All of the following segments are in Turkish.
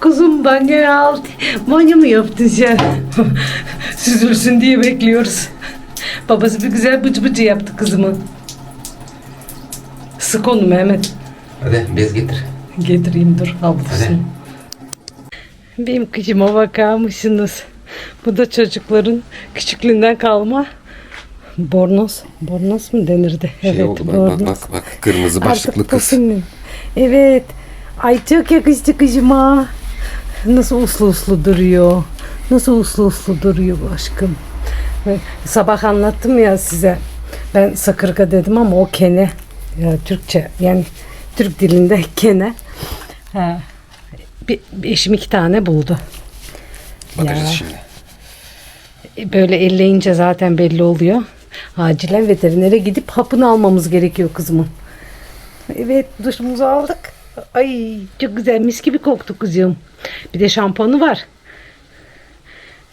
Kuzum banyo aldı. Banyo mu yaptın sen? Süzülsün diye bekliyoruz. Babası bir güzel bıcı bıcı yaptı kızımı. Sık onu Mehmet. Hadi bez getir. Getireyim dur havlusunu. Hadi. Benim kıcıma bakar mısınız? Bu da çocukların küçüklüğünden kalma bornoz. Bornoz mu denirdi? Şey evet oldu bak bornoz. bak bak bak. Kırmızı başlıklı Artık kız. Evet. Ay çok yakıştı kızıma. Nasıl uslu uslu duruyor. Nasıl uslu uslu duruyor bu aşkım. Sabah anlattım ya size. Ben sakırga dedim ama o kene. Ya, Türkçe yani Türk dilinde kene. Ha, bir, bir eşim iki tane buldu. Bakacağız Ya. şimdi. E, Böyle elleyince zaten belli oluyor. Acilen veterinere gidip hapını almamız gerekiyor kızımın. Evet duşumuzu aldık. Ay çok güzel mis gibi koktu kızım. Bir de şampuanı var.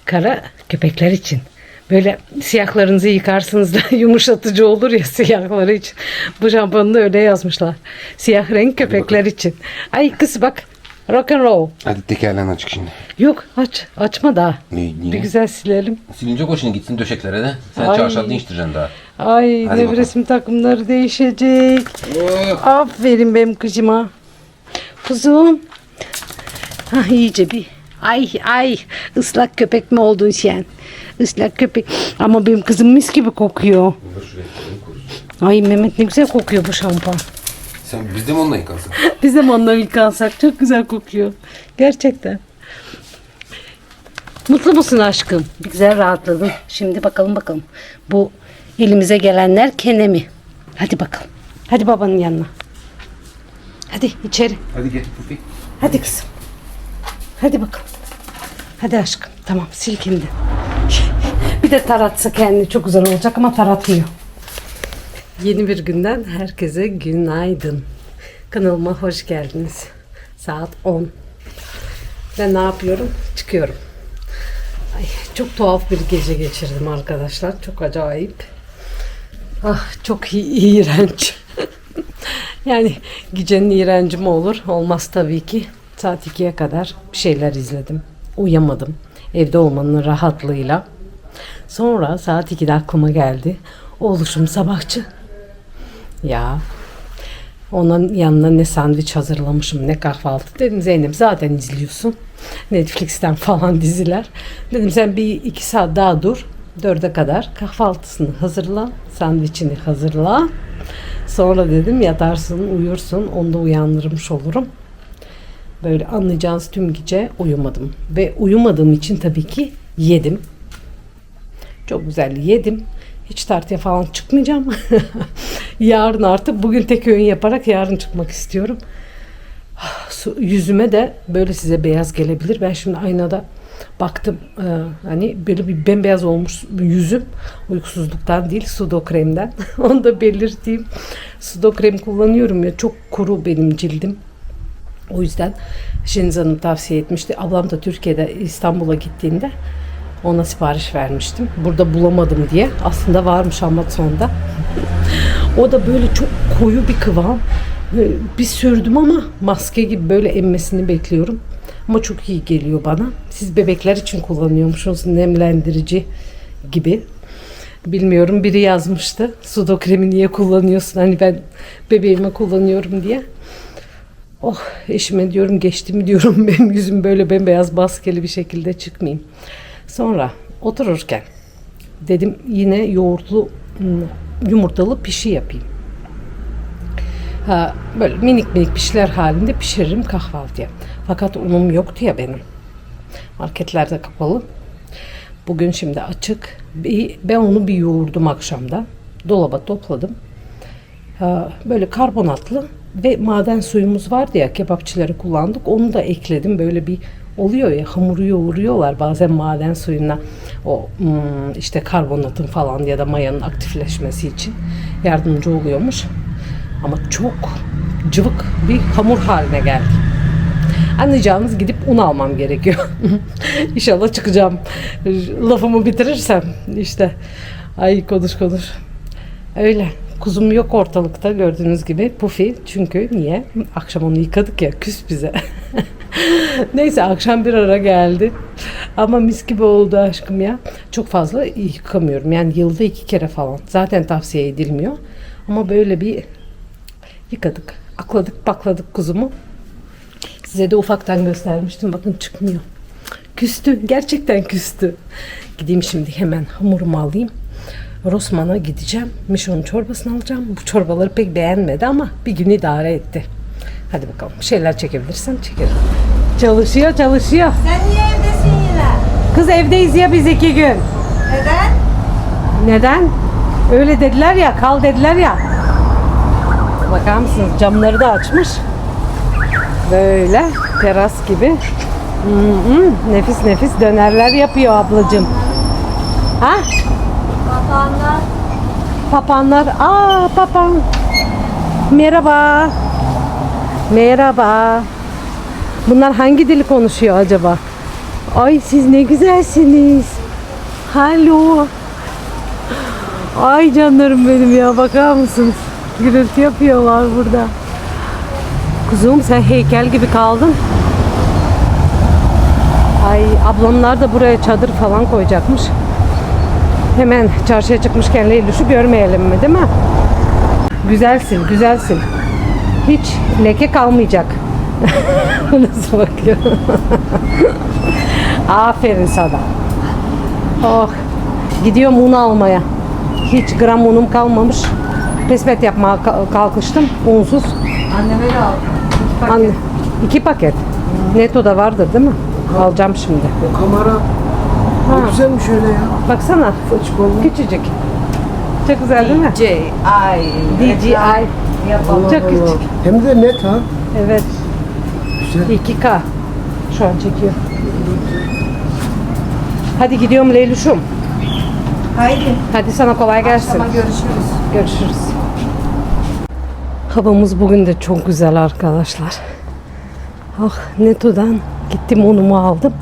Kara köpekler için. Böyle siyahlarınızı yıkarsınız da yumuşatıcı olur ya siyahları için. Bu şampuanı da öyle yazmışlar. Siyah renk köpekler için. Ay kız bak rock and roll. Hadi tekerleğini açık şimdi. Yok aç açma daha. Ne, niye? Bir güzel silelim. Silinecek o şimdi gitsin döşeklere de. Sen Ay. çarşaf değiştireceksin daha. Ay Hadi nevresim takımları değişecek. Oh. Aferin benim kızıma. Kuzum. Ha iyice bir. Ay ay ıslak köpek mi oldun sen? Islak köpek. Ama benim kızım mis gibi kokuyor. Ay Mehmet ne güzel kokuyor bu şampuan. Sen biz de mi onunla yıkansın? Biz de mi onunla yıkansak çok güzel kokuyor. Gerçekten. Mutlu musun aşkım? Bir güzel rahatladın. Şimdi bakalım bakalım. Bu elimize gelenler kene mi? Hadi bakalım. Hadi babanın yanına. Hadi içeri. Hadi gel. Hadi kızım. Hadi bakalım. Hadi aşkım. Tamam silkindi. Bir de taratsa kendini çok güzel olacak ama taratmıyor. Yeni bir günden herkese günaydın. Kanalıma hoş geldiniz. Saat 10. Ben ne yapıyorum? Çıkıyorum. Ay, çok tuhaf bir gece geçirdim arkadaşlar. Çok acayip. Ah çok i- iğrenç. yani gecenin iğrenci mi olur? Olmaz tabii ki. Saat 2'ye kadar bir şeyler izledim. Uyamadım. Evde olmanın rahatlığıyla. Sonra saat 2'de aklıma geldi. Oluşum sabahçı. Ya onun yanına ne sandviç hazırlamışım ne kahvaltı. Dedim Zeynep zaten izliyorsun. Netflix'ten falan diziler. Dedim sen bir iki saat daha dur. Dörde kadar kahvaltısını hazırla. Sandviçini hazırla. Sonra dedim yatarsın uyursun. Onda uyandırmış olurum. Böyle anlayacağınız tüm gece uyumadım. Ve uyumadığım için tabii ki yedim. Çok güzel yedim. Hiç tartıya falan çıkmayacağım. yarın artık bugün tek öğün yaparak yarın çıkmak istiyorum. Yüzüme de böyle size beyaz gelebilir. Ben şimdi aynada baktım e, hani böyle bir bembeyaz olmuş yüzüm uykusuzluktan değil sudo kremden. Onu da belirteyim. Sudo krem kullanıyorum ya çok kuru benim cildim. O yüzden Şeniz Hanım tavsiye etmişti. Ablam da Türkiye'de İstanbul'a gittiğinde ona sipariş vermiştim. Burada bulamadım diye. Aslında varmış Amazon'da. O da böyle çok koyu bir kıvam. Bir sürdüm ama maske gibi böyle emmesini bekliyorum. Ama çok iyi geliyor bana. Siz bebekler için kullanıyormuşsunuz nemlendirici gibi. Bilmiyorum biri yazmıştı. Sudo kremi niye kullanıyorsun? Hani ben bebeğime kullanıyorum diye. Oh eşime diyorum geçti mi diyorum benim yüzüm böyle bembeyaz maskeli bir şekilde çıkmayayım. Sonra otururken dedim yine yoğurtlu ım, yumurtalı pişi yapayım. Ha, böyle minik minik pişler halinde pişiririm kahvaltıya. Fakat unum yoktu ya benim. Marketlerde kapalı. Bugün şimdi açık. Ben onu bir yoğurdum akşamda. Dolaba topladım. Ha, böyle karbonatlı ve maden suyumuz vardı ya kebapçıları kullandık. Onu da ekledim. Böyle bir oluyor ya hamuru yoğuruyorlar bazen maden suyuna o hmm, işte karbonatın falan ya da mayanın aktifleşmesi için yardımcı oluyormuş. Ama çok cıvık bir hamur haline geldi. Anlayacağınız gidip un almam gerekiyor. İnşallah çıkacağım. Lafımı bitirirsem işte. Ay konuş konuş. Öyle. Kuzum yok ortalıkta gördüğünüz gibi. Pufi çünkü niye? Akşam onu yıkadık ya küs bize. Neyse akşam bir ara geldi. Ama mis gibi oldu aşkım ya. Çok fazla yıkamıyorum. Yani yılda iki kere falan. Zaten tavsiye edilmiyor. Ama böyle bir yıkadık. Akladık bakladık kuzumu. Size de ufaktan göstermiştim. Bakın çıkmıyor. Küstü. Gerçekten küstü. Gideyim şimdi hemen hamurumu alayım. Rosman'a gideceğim. Mişon'un çorbasını alacağım. Bu çorbaları pek beğenmedi ama bir gün idare etti. Hadi bakalım. Bir şeyler çekebilirsen çekerim. Çalışıyor çalışıyor. Sen niye evdesin yine? Kız evdeyiz ya biz iki gün. Neden? Neden? Öyle dediler ya, kal dediler ya. Bakar mısınız? Camları da açmış. Böyle teras gibi. Hı, nefis nefis dönerler yapıyor ablacığım. Ha? Papağanlar. Papanlar. Aa papan. Merhaba. Merhaba. Bunlar hangi dili konuşuyor acaba? Ay siz ne güzelsiniz. Hallo. Ay canlarım benim ya bakar mısınız? Gürültü yapıyorlar burada. Kuzum sen heykel gibi kaldın. Ay ablamlar da buraya çadır falan koyacakmış. Hemen çarşıya çıkmışken Leylüş'ü görmeyelim mi değil mi? Güzelsin, güzelsin. Hiç leke kalmayacak. Nasıl bakıyor? Aferin sana. Oh. Gidiyorum un almaya. Hiç gram unum kalmamış. Pesmet yapmaya ka- kalkıştım. Unsuz. Anneme de al. Anne, iki paket. Netto'da vardır değil mi? Alacağım şimdi. O kamera güzelmiş öyle ya. Baksana. Açık oldu. Küçücük. Çok güzel değil mi? DJI. DJI. Yapalım. Çok Allah küçük. Allah. Hem de net ha. Evet. Güzel. 2K. Şu an çekiyor. Hadi gidiyorum Leylüş'üm. Haydi. Hadi sana kolay gelsin. Akşama görüşürüz. Görüşürüz. Havamız bugün de çok güzel arkadaşlar. Ah Neto'dan gittim unumu aldım.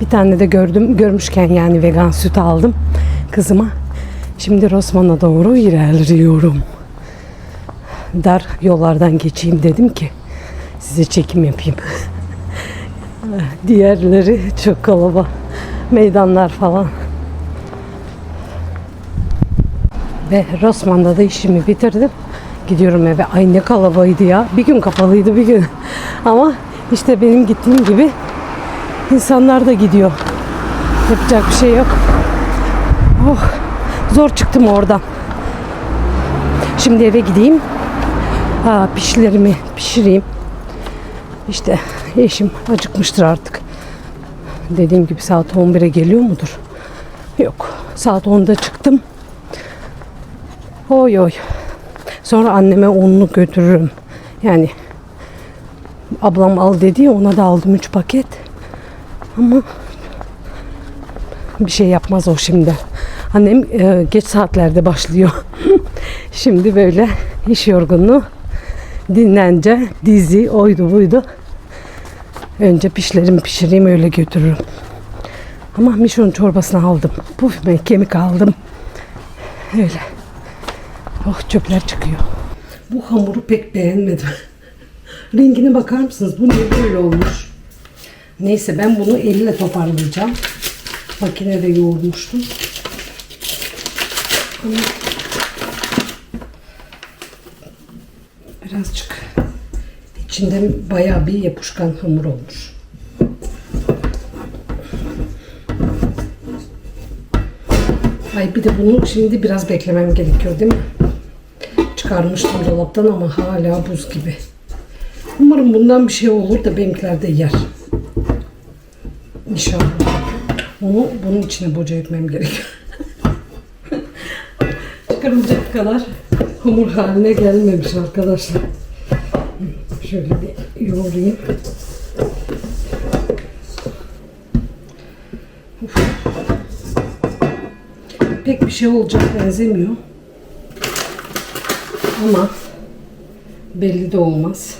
Bir tane de gördüm görmüşken yani vegan süt aldım kızıma. Şimdi Rosman'a doğru ilerliyorum. Dar yollardan geçeyim dedim ki size çekim yapayım. Diğerleri çok kalabalık. Meydanlar falan. Ve Rosman'da da işimi bitirdim. Gidiyorum eve. Ay ne kalabalıydı ya. Bir gün kapalıydı bir gün. Ama işte benim gittiğim gibi insanlar da gidiyor. Yapacak bir şey yok. Oh, zor çıktım oradan. Şimdi eve gideyim. Ha, pişlerimi pişireyim. İşte eşim acıkmıştır artık. Dediğim gibi saat 11'e geliyor mudur? Yok. Saat 10'da çıktım. Oy oy. Sonra anneme unlu götürürüm. Yani ablam al dedi ona da aldım 3 paket. Ama bir şey yapmaz o şimdi. Annem e, geç saatlerde başlıyor. şimdi böyle iş yorgunluğu dinlence dizi oydu buydu. Önce pişlerimi pişireyim öyle götürürüm. Ama mişon çorbasını aldım. Puf kemik aldım. Öyle. Oh çöpler çıkıyor. Bu hamuru pek beğenmedim. Rengine bakar mısınız? Bu niye böyle olmuş? Neyse ben bunu elle toparlayacağım. Makinede yoğurmuştum. Birazcık içinde bayağı bir yapışkan hamur olmuş. Ay bir de bunu şimdi biraz beklemem gerekiyor değil mi? Çıkarmıştım dolaptan ama hala buz gibi. Umarım bundan bir şey olur da benimkiler de yer. İnşallah. Onu bunun içine boca etmem gerekiyor. Çıkarılacak kadar hamur haline gelmemiş arkadaşlar. Şöyle bir yoğurayım. Pek bir şey olacak benzemiyor. Ama belli de olmaz.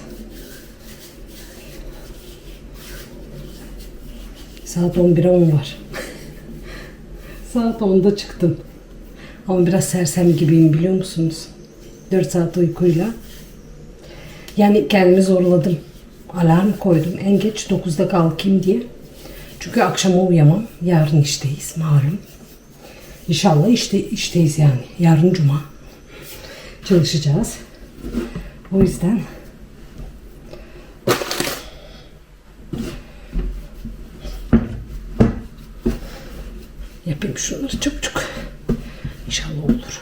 Saat 11'e 10 var. Saat 10'da çıktım. Ama biraz sersem gibiyim biliyor musunuz? 4 saat uykuyla. Yani kendimi zorladım. Alarm koydum. En geç 9'da kalkayım diye. Çünkü akşam uyuyamam. Yarın işteyiz malum. İnşallah işte işteyiz yani. Yarın cuma. Çalışacağız. O yüzden yapayım şunları çabuk İnşallah olur.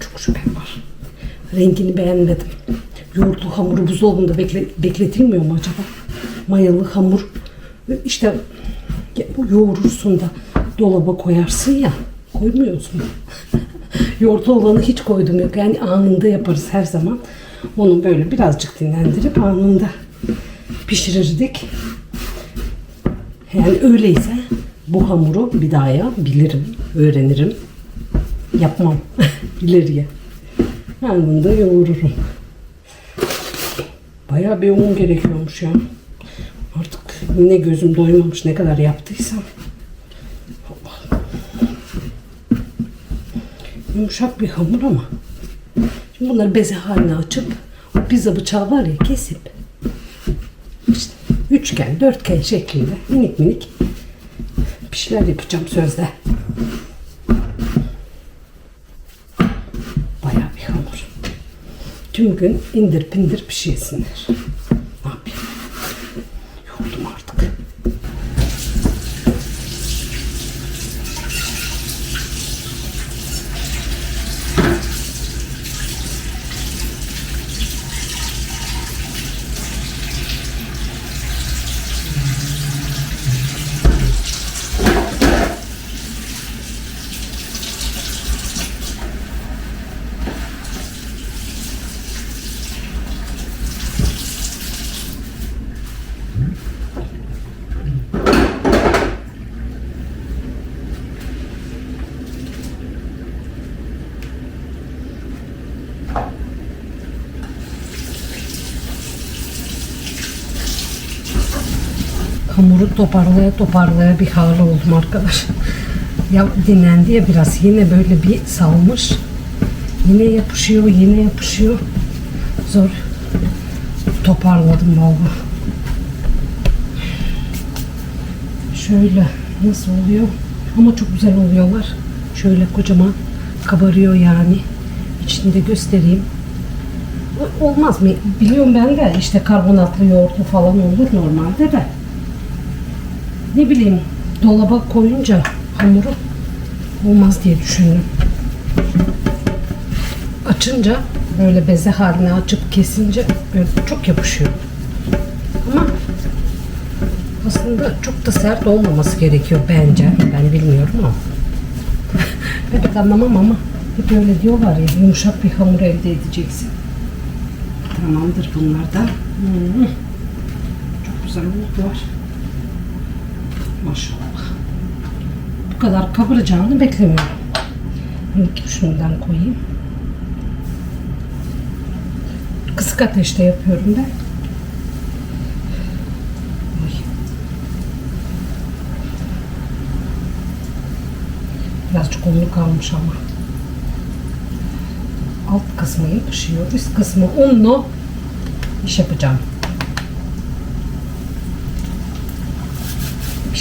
Çok şüphem var. Rengini beğenmedim. Yoğurtlu hamuru buzdolabında bekle, bekletilmiyor mu acaba? Mayalı hamur. İşte ya bu yoğurursun da dolaba koyarsın ya. Koymuyorsun. Yoğurtlu olanı hiç koydum yok. Yani anında yaparız her zaman. Onu böyle birazcık dinlendirip anında pişirirdik. Yani öyleyse bu hamuru bir daha ya bilirim, öğrenirim. Yapmam ileriye. Anında yoğururum. Bayağı bir un gerekiyormuş ya. Artık yine gözüm doymamış ne kadar yaptıysam. Yumuşak bir hamur ama. Şimdi bunları beze haline açıp o pizza bıçağı var ya kesip işte üçgen, dörtgen şeklinde minik minik bir şeyler yapacağım sözde. Bayağı bir hamur. Tüm gün indir pindir pişirsinler. Ne yapayım? Yoruldum artık. Hamuru toparlaya toparlaya bir hal oldum arkadaş. Ya dinlendi ya biraz. Yine böyle bir salmış. Yine yapışıyor, yine yapışıyor. Zor toparladım valla. Şöyle nasıl oluyor? Ama çok güzel oluyorlar. Şöyle kocaman kabarıyor yani. İçinde göstereyim. Olmaz mı? Biliyorum ben de işte karbonatlı yoğurtlu falan olur normalde de. Ne bileyim dolaba koyunca hamuru olmaz diye düşündüm. Açınca böyle beze haline açıp kesince böyle çok yapışıyor. Ama aslında çok da sert olmaması gerekiyor bence. Ben bilmiyorum ama. evet anlamam ama hep öyle diyorlar ya yumuşak bir hamur elde edeceksin. Tamamdır bunlardan. Hmm. Çok güzel oldular. Maşallah. Bu kadar kabaracağını beklemiyorum. Şundan koyayım. Kısık ateşte yapıyorum ben. Ay. Birazcık unlu kalmış ama. Alt kısmı yapışıyor. Üst kısmı unlu iş yapacağım.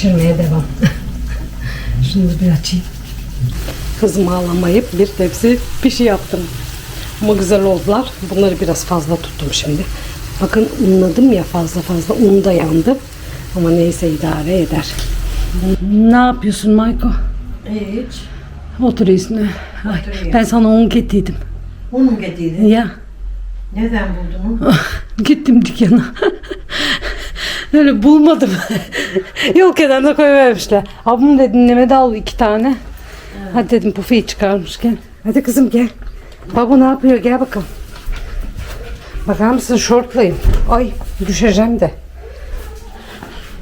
Pişirmeye devam. Şunu da bir açayım. Hızımı alamayıp bir tepsi pişi yaptım. Ama güzel oldular. Bunları biraz fazla tuttum şimdi. Bakın unladım ya fazla fazla. Un da yandı. Ama neyse idare eder. Ne yapıyorsun Mayko? Hiç. Oturuyorsun. ha? Ay, ben sana un getirdim. Onu mu getirdin? Ya Neden buldun onu? gittim dükkana. Öyle bulmadım. Yol kenarına koyuvermişler. Abim de dinlemede al iki tane. Hadi dedim pufiyi çıkarmışken. Hadi kızım gel. Baba ne yapıyor gel bakalım. Bakar mısın şortlayım. Ay düşeceğim de.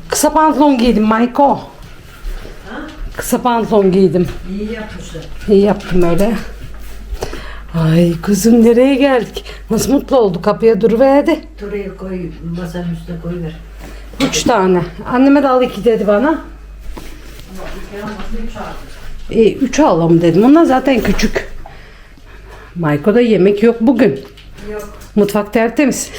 Kısa pantolon giydim Mayko. Kısa pantolon giydim. İyi yapmışsın. İyi yaptım öyle. Ay kızım nereye geldik? Nasıl mutlu oldu kapıya duruverdi. Turaya koy, masanın üstüne koy ver. Üç tane. Anneme de al iki dedi bana. E, üç alalım dedim. Onlar zaten küçük. Mayko'da yemek yok bugün. Yok. Mutfak tertemiz.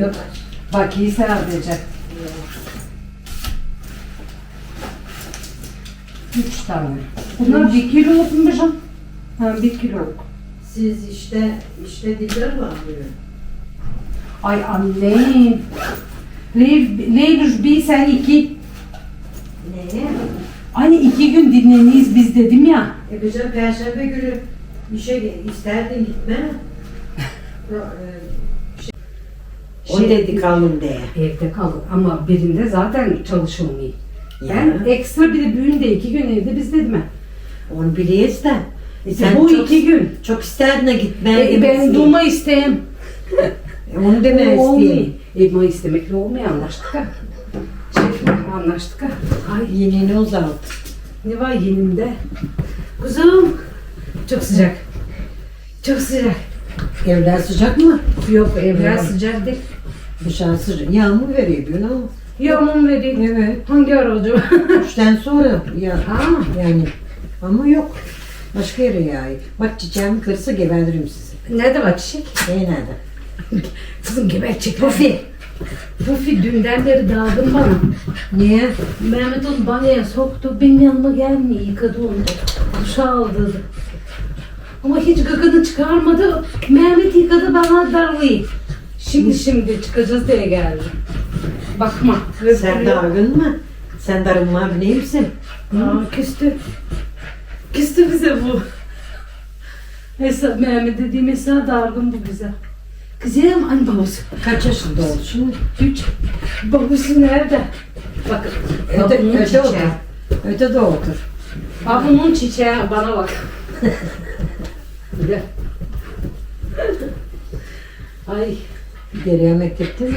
Yok. Bak iyi sadece. Üç tane. Bunlar bir kilo mu? Ha bir kilo. Siz işte işte dilber var diyor. Ay annem. Le- Leyluş bir sen iki. Neye? Hani iki gün dinleniyiz biz dedim ya. E güzel perşembe günü işe isterdin gitme. E, şey- O Şey- dedi kalın diye. Evde kalın ama birinde zaten çalışılmıyor. Ya. Ben ekstra bir de büyüğünde iki gün evde biz dedim ben. Onu biliyoruz da. E Sen bu çok, iki gün. Çok isterdin gitmeye. E, ben durma isteyeyim. E, Onu deme isteyeyim. E, istemekle olmuyor anlaştık ha. Şey, anlaştık ha. Ay Yenini uzalt. ne var yenimde? Kuzum. Çok sıcak. Çok sıcak. Evler sıcak mı? Yok evler Evet. sıcak değil. Dışarı sıcak. Yağmur veriyor diyor ama. Yağmur vereyim. Evet. Hangi ara acaba? Üçten sonra ya ha. yani. Ama yok. Başka yere yağıyor. Bak çiçeğimi kırsa geberirim sizi. Nerede var çiçek? E nerede? Kızım geberçek. Pufi. Pufi dünden beri dağıldım bana. Niye? Mehmet onu banyoya soktu. Benim yanıma gelmiyor. Yıkadı onu. Duşa aldı. Ama hiç gıkını çıkarmadı. Mehmet yıkadı bana darlayı. Şimdi şimdi çıkacağız diye geldi. Bakma. Sen dargın mı? Sen darılma bineyim misin? Aa, küstü. Küstü bize bu. Mesela Mehmet dediğim mesela dargın bu bize. Kızım anne babası. Kaç yaşında oldu şimdi? Üç. Babası nerede? Bakın. Öte, babamın öte çiçeği. otur. Öte de otur. Babamın çiçeği bana bak. Gel. Ay Geriye mektepte mi?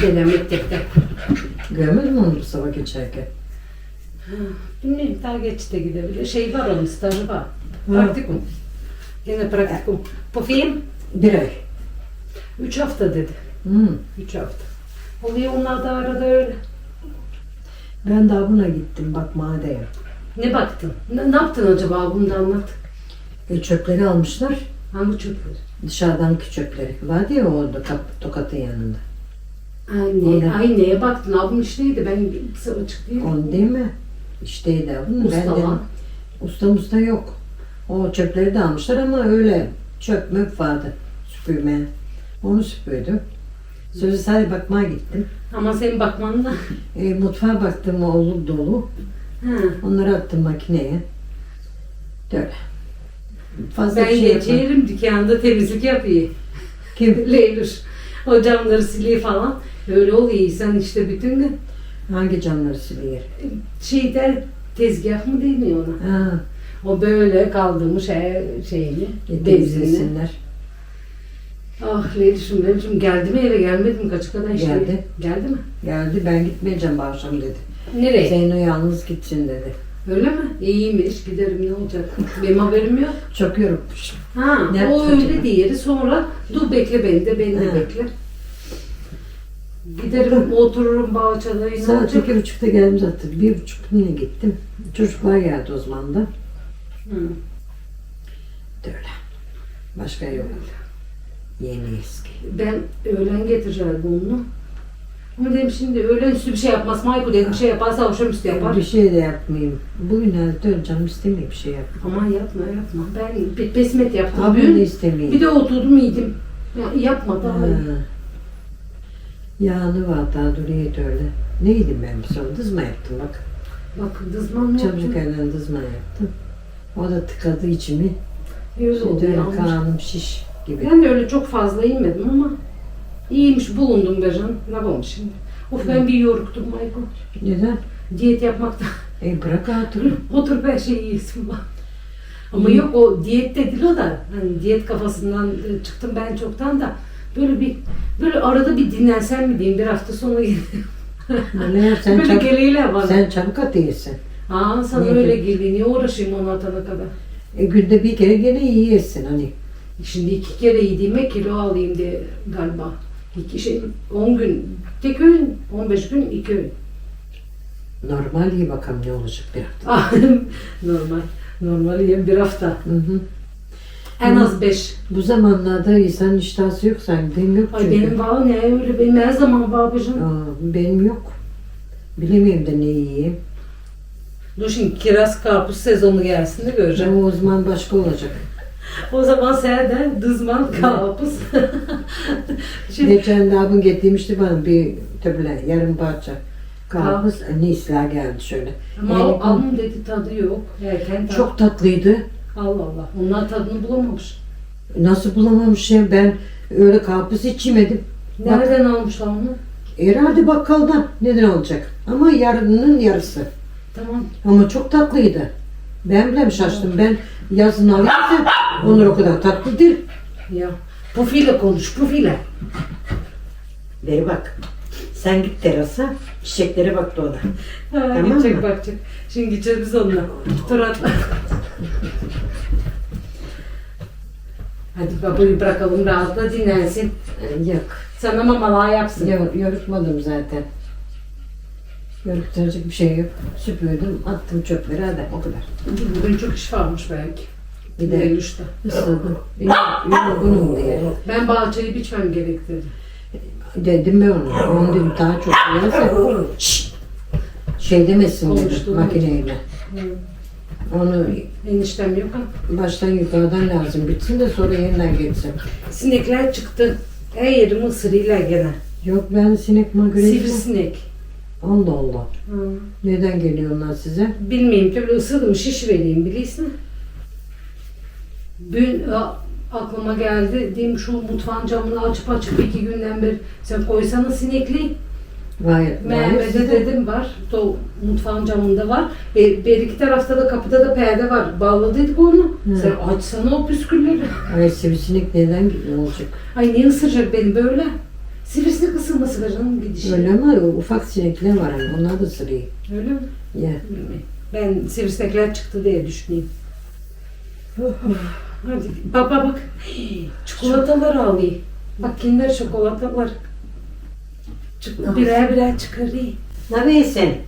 gelen mektepte. Görmedin mi onu bu sabah geçerken? Daha geç de gidebilir. Şey var onun stajı var. Praktikum. Yine praktikum. Pofiyim Bir ay. üç hafta dedi. Hmm. Üç hafta. Oluyor onlar da arada öyle. Ben daha buna gittim bak madem. Ne baktın? Ne, ne yaptın acaba bunu da anlat. E, çöpleri almışlar. Hangi çöpleri? Dışarıdanki çöpleri. Vardı ya orada kap, tokatın yanında. Ay, Öyle. ne, ay neye baktın? Abim işteydi. Ben kısa açık değilim. Onu değil mi? İşteydi. Usta ben de, lan. Usta musta yok. O çöpleri de almışlar ama öyle çöp möp vardı süpürmeye. Onu süpürdüm. Sözü sadece bakmaya gittim. Ama senin bakman da. E, mutfağa baktım oğlu dolu. Ha. Onları attım makineye. Öyle. Fazla Ben şey geçerim dükkanda temizlik yapıyor. Kim? Leylül. O camları siliyor falan. Öyle oluyor. Sen işte bütün gün Hangi camları siliyor? şeyde tezgah mı deniyor ona? Ha, O böyle kaldırmış şey, şeyini, temizlesinler. Ah Leylüş'üm benim geldi mi eve gelmedi mi kaçı kadar işte? Geldi. Geldi mi? Geldi ben gitmeyeceğim bu akşam dedi. Nereye? Zeyno yalnız gitsin dedi. Öyle mi? İyiymiş giderim ne olacak? Benim haberim yok. Çok yorulmuş. Ha, Ne o öyle diğeri sonra dur bekle beni de beni de Ha. bekle. Giderim otururum bahçede Saat iki buçukta geldim zaten. Bir buçuk yine gittim. Çocuklar geldi o zaman da. Hı. De öyle. Başka yok. Yeni eski. Ben öğlen getireceğim bunu. Ama dedim şimdi öğlen üstü bir şey yapmaz. Mayku dedim bir şey yaparsa akşamüstü yapar. Bir şey de yapmayayım. Bugün dön canım istemiyor bir şey yap. Aman yapma yapma. Ben bir pesmet yaptım Abi de dün. istemeyeyim. Bir de oturdum yedim. Ya, yapma daha Ha. iyi. Var daha duruyordu öyle. Ne yedim ben sonra? Dızma yaptım bak. Bak dızmam yok. Çabuk elden dızma yaptım. O da tıkadı içimi. Öyle oldu Şimdi öyle karnım şiş gibi. Ben de öyle çok fazla yemedim ama iyiymiş bulundum be canım. Ne olmuş şimdi? Of ben bir yoruktum Mayku. Neden? Diyet yapmaktan. E bırak hatırı. Oturup her şeyi yiyesim var. Ama yok o diyet de değil o da. Hani diyet kafasından e, çıktım ben çoktan da. Böyle bir böyle arada bir dinlensem mi diyeyim bir hafta sonra gelirim. Sen böyle çabuk, geliyle bana. sen çabuk atıyorsun. Aa sana Ne öyle geliyor. Niye uğraşayım onu atana kadar? E günde bir kere gene yiyorsun hani. Şimdi iki kere yediğime kilo alayım diye galiba. İki şey, 10 gün, tek öğün, 15 gün iki öğün. Normal iyi bakalım ne olacak bir hafta. Normal, normal yiyeyim bir hafta. Hı hı. En az 5. Bu zamanlarda insanın iştahı yok sanki. Benim yok Ay çünkü. benim var ne öyle benim her zaman var babacığım. Aa, benim yok. Bilemiyorum da ne yiyeyim. Dur şimdi kiraz karpuz sezonu gelsin de göreceğim. Ama o zaman başka olacak. O zaman sen dızman karpuz. şimdi Geçen de abim getirmişti bana bir tabii yarım parça. Karpuz ne islah geldi şöyle. ama Yani o dedi tadı yok. Erken tadı. Çok tatlıydı. Allah Allah. Onlar tadını bulamamış. Nasıl bulamamış ya ben öyle karpuz hiç yemedim. Nereden almışlar onu? herhalde bakkaldan. Neden olacak? Ama yarının yarısı. Tamam. Ama çok tatlıydı. Ben bile şaştım. Ben yazın alayım da onlar o kadar tatlı değil. Ya. Pufiyle konuş, pufiyle. Beri bak. Sen git terasa, çiçeklere bak da ona. Ha, Tamam gidecek mı? bakacak. Şimdi gideceğiz biz onunla. Tur atla. Hadi babayı bırakalım rahatla dinlensin. Yok. Sana mamalar yapsın. Yor, yorutmadım zaten. Yorutacak bir şey yok. Süpürdüm, attım çöpleri hadi o kadar. Bugün çok iş varmış belki. Bir de 53'te. ısladım. Yorgunum diye. Ben bahçeyi biçmem gerek dedi. Dedim ben ona. Onu dedim daha çok yerse Şşt! şey demesin Konuştuğum makineyle. Onu Eniştem yok baştan yukarıdan lazım bitsin de sonra yeniden geçsin. Sinekler çıktı. Her yerimi ısırıyorlar gene. Yok ben sinek magrefi. Sivrisinek. Allah Allah. Hı. Neden geliyor onlar size? Bilmeyeyim tabii ısırdım şiş vereyim biliyorsun. Dün a, aklıma geldi diyeyim şu mutfağın camını açıp açıp iki günden beri sen koysana sinekli. Vay, Mehmet'e dedim var. O mutfağın camında var. Bir, bir iki tarafta da kapıda da perde var. Bağladıydık onu. Hı. Sen açsana o püskülleri. Ay sivrisinek neden gidiyor olacak? Ay niye ısıracak beni böyle? Sivrisinek ısırması var canım gidişi. Öyle o ufak sinekler var ama onlar da sırıyor. Öyle mi? Ya. Ben sivrisinekler çıktı diye düşüneyim. Hadi bak bak bak. Çikolatalar alayım. Bak kinder çikolatalar. Çık, birer birer çıkarayım. Ne neyse.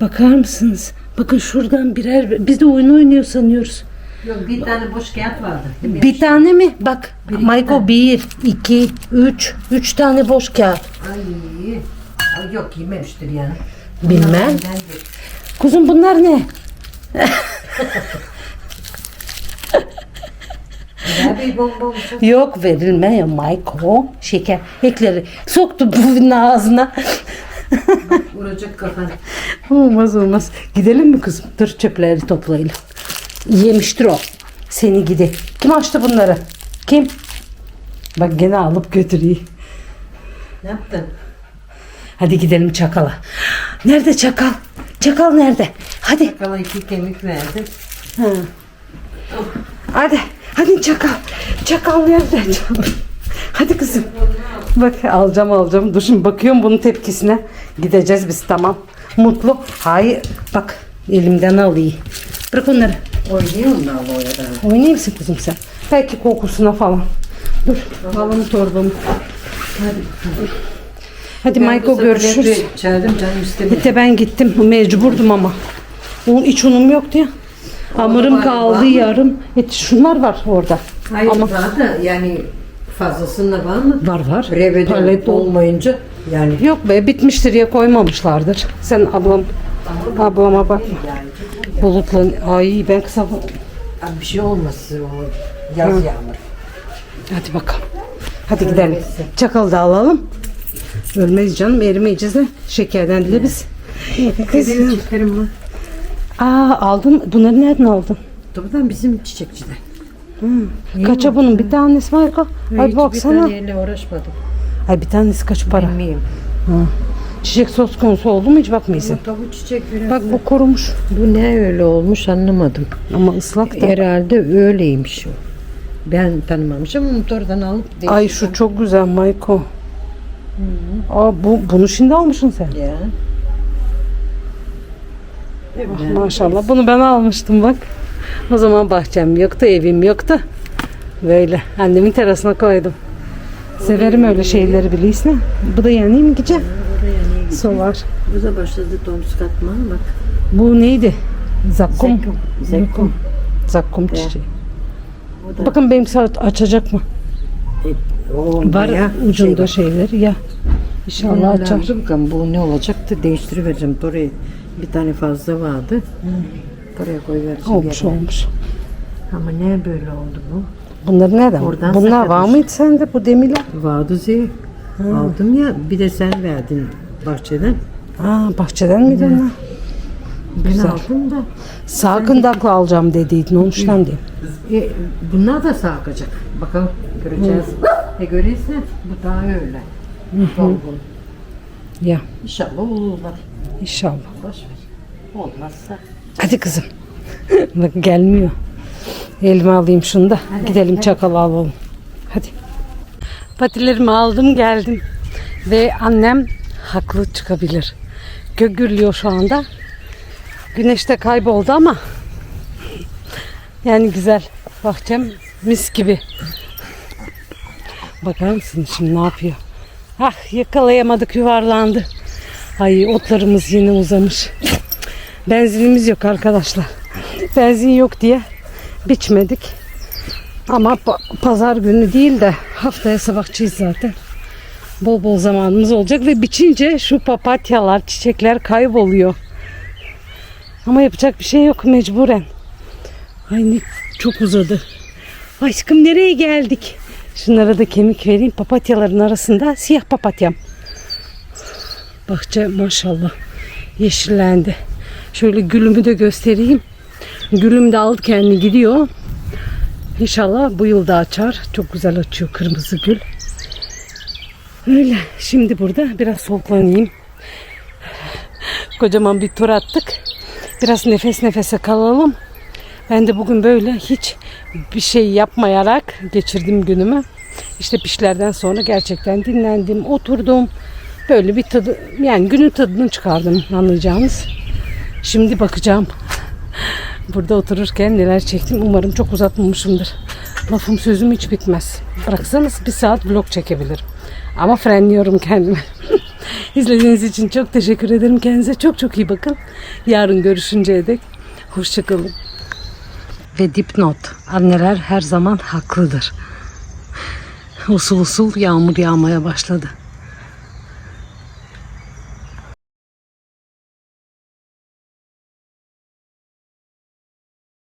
Bakar mısınız? Bakın şuradan birer biz de oyun oynuyor sanıyoruz. Yok bir tane boş kağıt vardı. değil mi? Bir tane mi? Bak Bir, iki Mayko tane. bir, iki, üç. Üç tane boş kağıt. Ay. Ay yok yememiştir yani. Bilmem. Benden. Kuzum bunlar ne? Bir. Yok verilme ya Mayko. Şeker. Ekleri soktu buvinin ağzına. Vuracak kafan. olmaz olmaz. Gidelim mi kızım? Dur çöpleri toplayalım. Yemiştir o. Seni gidi. Kim açtı bunları? Kim? Bak gene alıp götürüyor. Ne yaptın? Hadi gidelim çakala. Nerede çakal? Çakal nerede? Hadi. Kala iki kemik verdim. Ha. Hadi. Hadi çakal. Çakal nerede? Hadi kızım. Bak alacağım alacağım. Dur şimdi bakıyorum bunun tepkisine. Gideceğiz biz tamam. Mutlu. Hayır. Bak elimden alayım. Bırak onları. Oynuyor mu daha bu arada? Oynayayım kızım sen? Belki kokusuna falan. Dur. Alalım torbamı. Hadi. Hadi Michael görüşürüz. Çağırdım canım. Bir de ben gittim. Mecburdum ama. Un, iç unum yoktu ya. Hamurum kaldı yarım. Et, şunlar var orada. Hayır Ama var da yani fazlasında var mı? var var. Revede Palet ol- olmayınca yani Yok be bitmiştir ya koymamışlardır. Sen ablam ablama bakma. Bulutla ay ben kısa Abi bir şey olmasın o yaz yağmur. Hadi bakalım. Hadi gidelim. Çakalı da alalım. Ölmeyiz canım erimeyeceğiz de şekerden dile biz. Kızım. Var. Aa aldın. Bunları nereden aldın? Buradan bizim çiçekçiler. Kaça bunun bir tanesi var ka? Ay Hiç Bir baksana. taneyle uğraşmadım. Ay bir tanesi kaç para? Bilmiyorum. Çiçek söz konusu oldu mu hiç bakmıyorsun? Bu çiçek biraz... Bak bu kurumuş. bu ne öyle olmuş anlamadım. Ama ıslak da. Herhalde öyleymiş o. Ben tanımamışım motordan alıp Ay şu çok güzel Mayko. Aa bu bunu şimdi almışsın sen. Ya. Ah, Maşallah bunu ben almıştım bak. O zaman bahçem yoktu, evim yoktu. Böyle annemin terasına koydum. Severim öyle şeyleri biliyorsun. Bu da yanayım gece? Solar. Bu da başladı domuz katma bak. Bu neydi? Zakkum. Zekkum. Zakkum çiçeği. Da Bakın benim saat açacak mı? o Var bayağı ucunda şey var. şeyler ya. İnşallah açar. Bu ne olacaktı değiştirivereceğim. Oraya bir tane fazla vardı. Oraya koyuvereceğim. Olmuş yerine. olmuş. Ama ne böyle oldu bu? Bunlar nereden? Oradan Bunlar var sakladın. mıydı sende bu demirler? Vardı Ziya. Aldım ya bir de sen verdin bahçeden. Ha bahçeden miydi onlar? Ben Güzel. aldım da. Sakındakla alacağım dediydin onuştan diyeyim. E, bunlar da sarkacak. Bakalım göreceğiz. E görürsen bu daha öyle. Dolgun. Ya İnşallah olurlar. İnşallah. Boş ver. Olmazsa. Hadi kızım. Bak gelmiyor. Elime alayım şunu da. Gidelim çakalı alalım. Hadi. Patilerimi aldım geldim. Ve annem haklı çıkabilir. Gök gürlüyor şu anda. Güneş de kayboldu ama yani güzel. Bahçem mis gibi. Bakar mısın şimdi ne yapıyor? Ah yakalayamadık yuvarlandı. Ay otlarımız yine uzamış. Benzinimiz yok arkadaşlar. Benzin yok diye biçmedik. Ama pa- pazar günü değil de haftaya sabahçıyız zaten. Bol bol zamanımız olacak ve biçince şu papatyalar, çiçekler kayboluyor. Ama yapacak bir şey yok mecburen. Ay ne çok uzadı. Aşkım nereye geldik? Şunlara da kemik vereyim. Papatyaların arasında siyah papatyam. Bahçe maşallah yeşillendi. Şöyle gülümü de göstereyim. Gülüm de aldı kendini gidiyor. İnşallah bu yıl da açar. Çok güzel açıyor kırmızı gül. Öyle. Şimdi burada biraz soluklanayım. Kocaman bir tur attık. Biraz nefes nefese kalalım. Ben de bugün böyle hiç bir şey yapmayarak geçirdim günümü. İşte pişlerden sonra gerçekten dinlendim, oturdum. Böyle bir tadı, yani günün tadını çıkardım anlayacağınız. Şimdi bakacağım. Burada otururken neler çektim. Umarım çok uzatmamışımdır. Lafım sözüm hiç bitmez. Bıraksanız bir saat vlog çekebilirim. Ama frenliyorum kendimi. İzlediğiniz için çok teşekkür ederim. Kendinize çok çok iyi bakın. Yarın görüşünceye dek hoşçakalın. Ve dipnot. Anneler her zaman haklıdır. Usul usul yağmur yağmaya başladı.